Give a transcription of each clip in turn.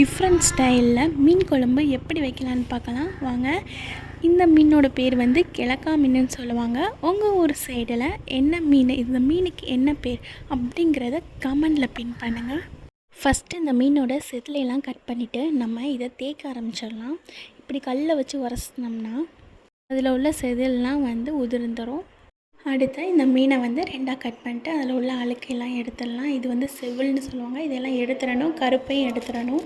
Different ஸ்டைலில் மீன் குழம்பு எப்படி வைக்கலான்னு பார்க்கலாம். வாங்க. இந்த மீனோட பேர் வந்து கிழக்கா மீனுன்னு சொல்லுவாங்க. உங்கள் ஊர் சைடில் என்ன மீன் இந்த மீனுக்கு என்ன பேர் அப்படிங்கிறத கமெண்டில் பின் பண்ணுங்கள் ஃபஸ்ட்டு இந்த மீனோட செதிலையெல்லாம் கட் பண்ணிவிட்டு நம்ம இதை தேய்க்க ஆரம்பிச்சிடலாம். இப்படி கல்லை வச்சு உரசினோம்னா அதில் உள்ள செதில்லாம் வந்து உதிர்ந்துடும் அடுத்து இந்த மீனை வந்து ரெண்டாக கட் பண்ணிட்டு அதில் உள்ள அழுக்கையெல்லாம் எடுத்துடலாம். இது வந்து செவில்னு சொல்லுவாங்க. இதெல்லாம் எடுத்துடணும். கருப்பையும் எடுத்துடணும்.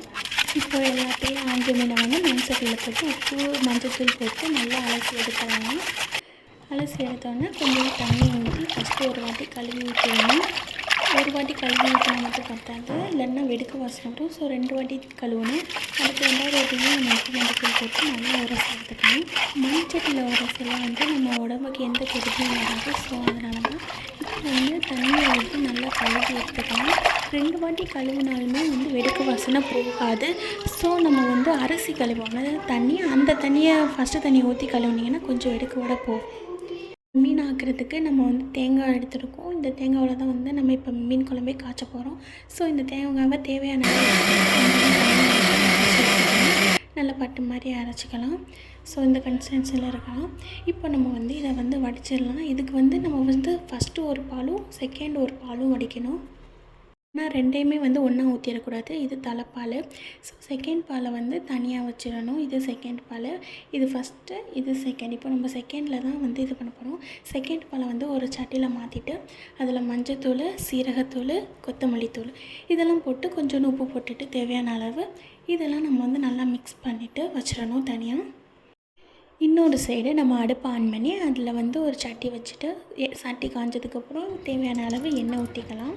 இப்போ எல்லாத்தையும் ஆஞ்சு மீனை வந்து மஞ்சள் போட்டு உப்பு மஞ்சத்தூள் போட்டு நல்லா அலசி எடுத்துடலாம். அலசி எடுத்தோடனே கொஞ்சம் தண்ணி ஊற்றி ஃபஸ்ட்டு ஒரு வாட்டி கழுவி ஊற்றணும் ஒரு வாட்டி கழுவி ஊற்றினா மட்டும் பத்தாது. இல்லைன்னா வெடுக்க வாசனை வரும். ஸோ ரெண்டு வாட்டி கழுவணும். அடுத்து ரெண்டாவது வாட்டியும் நம்ம உப்பு போட்டு நல்லா உரசி எடுத்துக்கணும் மண்சட்டியில் உரசெல்லாம் வந்து நம்ம உடம்புக்கு எந்த கெடுதியும் வராது. ஸோ அதனால தான் இப்போ வந்து தண்ணியை ஊற்றி நல்லா கழுவி எடுத்துக்கலாம். ரெண்டு வாட்டி கழுவினாலுமே வந்து வெடுக்கு வாசனை போகாது. ஸோ நம்ம வந்து அரிசி கழுவோம் அதாவது தண்ணி அந்த தண்ணியை ஃபஸ்ட்டு தண்ணியை ஊற்றி கழுவுனீங்கன்னா கொஞ்சம் வெடுக்கோட போகும். மீன் ஆக்கிறதுக்கு நம்ம வந்து தேங்காய் எடுத்துருக்கோம். இந்த தேங்காவில் தான் வந்து நம்ம இப்போ மீன் குழம்பே காய்ச்ச போகிறோம் ஸோ இந்த தேங்காவை தேவையான நல்ல பட்டு மாதிரி அரைச்சிக்கலாம். ஸோ இந்த கன்சிஸ்டன்சியில் இருக்கலாம். இப்போ நம்ம வந்து இதை வந்து வடிச்சிடலாம். இதுக்கு வந்து நம்ம வந்து ஃபஸ்ட்டு ஒரு பாலும் செகண்ட் ஒரு பாலும் வடிக்கணும். ஆனால் ரெண்டையுமே வந்து ஒன்றா ஊற்றிடக்கூடாது இது தலைப்பால். ஸோ செகண்ட் பாலை வந்து தனியாக வச்சிடணும். இது செகண்ட் பால். இது ஃபஸ்ட்டு இது செகண்ட் இப்போ நம்ம செகண்டில் தான் வந்து இது பண்ண போகிறோம் செகண்ட் பாலை வந்து ஒரு சட்டியில் மாற்றிட்டு அதில் மஞ்சத்தூள் சீரகத்தூள் கொத்தமல்லி தூள். இதெல்லாம் போட்டு கொஞ்சம் உப்பு போட்டுட்டு தேவையான அளவு இதெல்லாம் நம்ம வந்து நல்லா மிக்ஸ் பண்ணிவிட்டு வச்சிடணும் தனியாக இன்னொரு சைடு நம்ம அடுப்பை ஆன் பண்ணி அதில் வந்து ஒரு சட்டி வச்சுட்டு சட்டி காஞ்சதுக்கப்புறம் தேவையான அளவு எண்ணெய் ஊற்றிக்கலாம்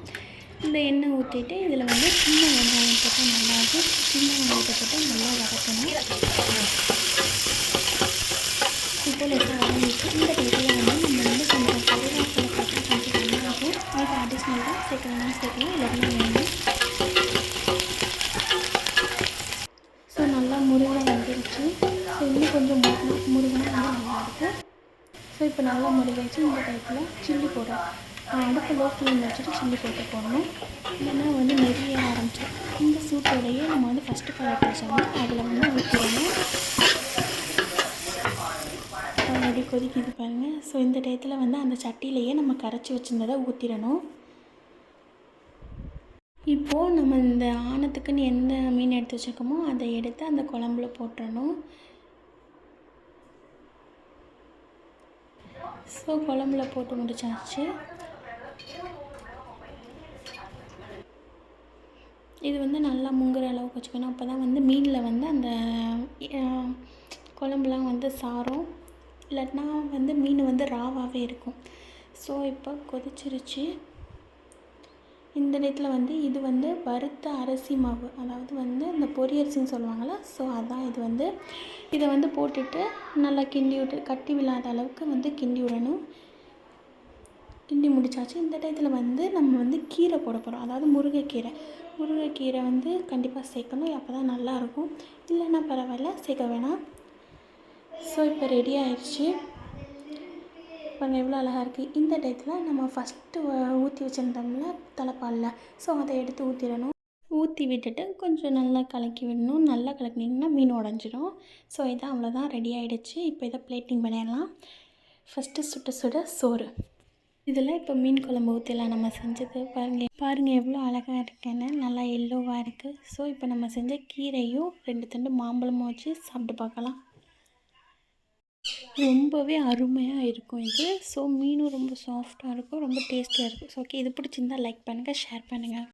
இந்த எண்ணெய் ஊற்றிட்டு இதில் வந்து சின்ன வெங்காயம் போட்டால் நல்லாயிருக்கும் சின்ன வெங்காயத்தை போட்டால் நல்லா வதக்கணும் இப்போ லேசாக வதங்கிட்டு இந்த டேட்டில் வந்து நம்ம வந்து கொஞ்சம் கருவேப்பிலை போட்டால் கொஞ்சம் நல்லாயிருக்கும் அது அடிஷ்னலாக சேர்க்கலாம் சேர்க்கலாம் இல்லைன்னா வேணும் ஸோ நல்லா முருகை வந்துருச்சு ஸோ இன்னும் கொஞ்சம் முருகை முருகனா வந்து நல்லாயிருக்கும் ஸோ இப்போ நல்லா முருகாச்சு இந்த டைப்பில் சில்லி போடுறோம் அடுப்பு லோ ஃப்ளேமில் வச்சுட்டு சில்லி போட்டு போடணும் இல்லைன்னா வந்து நெறிய ஆரம்பிச்சிடும் இந்த சூட்டோடையே நம்ம வந்து ஃபஸ்ட்டு கலர் வச்சோம்னா அதில் வந்து ஊற்றிடணும் ஆல்ரெடி கொதிக்குது பாருங்கள் ஸோ இந்த டயத்தில் வந்து அந்த சட்டியிலையே நம்ம கரைச்சி வச்சுருந்ததை ஊற்றிடணும் இப்போது நம்ம இந்த ஆணத்துக்குன்னு எந்த மீன் எடுத்து வச்சுருக்கோமோ அதை எடுத்து அந்த குழம்புல போட்டுடணும் ஸோ குழம்புல போட்டு முடிச்சாச்சு. இது வந்து நல்லா முங்குற அளவுக்கு வச்சுக்கணும். அப்போ தான் வந்து மீனில் வந்து அந்த குழம்புலாம் வந்து சாரும் இல்லைன்னா வந்து மீன் வந்து ராவாகவே இருக்கும். ஸோ இப்போ கொதிச்சிருச்சு. இந்த நேரத்தில் வந்து இது வந்து வறுத்த அரிசி மாவு. அதாவது வந்து இந்த பொரியரிசின்னு சொல்லுவாங்கள்ல ஸோ அதான் இது வந்து இதை வந்து போட்டுட்டு நல்லா கிண்டி விட்டு கட்டி விழாத அளவுக்கு வந்து கிண்டி விடணும். கிண்டி முடிச்சாச்சு. இந்த டயத்தில் வந்து நம்ம வந்து கீரை போட போகிறோம் அதாவது முருங்கைக்கீரை. முருங்கைக்கீரை வந்து கண்டிப்பாக சேர்க்கணும். அப்போ தான் நல்லாயிருக்கும். இல்லைன்னா பரவாயில்ல சேர்க்க வேணாம். ஸோ இப்போ ரெடி ஆயிடுச்சு பாருங்கள் எவ்வளோ அழகாக இருக்குது இந்த டயத்தில் நம்ம ஃபஸ்ட்டு ஊற்றி வச்சுருந்தோம்ல தலைப்பாலில். ஸோ அதை எடுத்து ஊற்றிடணும் ஊற்றி விட்டுட்டு கொஞ்சம் நல்லா கலக்கி விடணும். நல்லா கலக்கினீங்கன்னா மீன் உடஞ்சிடும் ஸோ இதான் அவ்வளோதான் ரெடி ஆகிடுச்சு இப்போ இதை பிளேட்டிங் பண்ணிடலாம். ஃபஸ்ட்டு சுட சுட சோறு. இதில் இப்போ மீன் குழம்பு ஊற்றிலாம் நம்ம செஞ்சது பாருங்கள் பாருங்கள் எவ்வளோ அழகாக இருக்குன்னு. நல்லா எல்லோவாக இருக்குது ஸோ இப்போ நம்ம செஞ்ச கீரையும் ரெண்டு தண்டு மாம்பழமும் வச்சு சாப்பிட்டு பார்க்கலாம். ரொம்பவே அருமையாக இருக்கும் இது. ஸோ மீனும் ரொம்ப சாஃப்டாக இருக்கும். ரொம்ப டேஸ்டியாக இருக்கும். ஸோ ஓகே இது பிடிச்சிருந்தா லைக் பண்ணுங்கள் ஷேர் பண்ணுங்கள்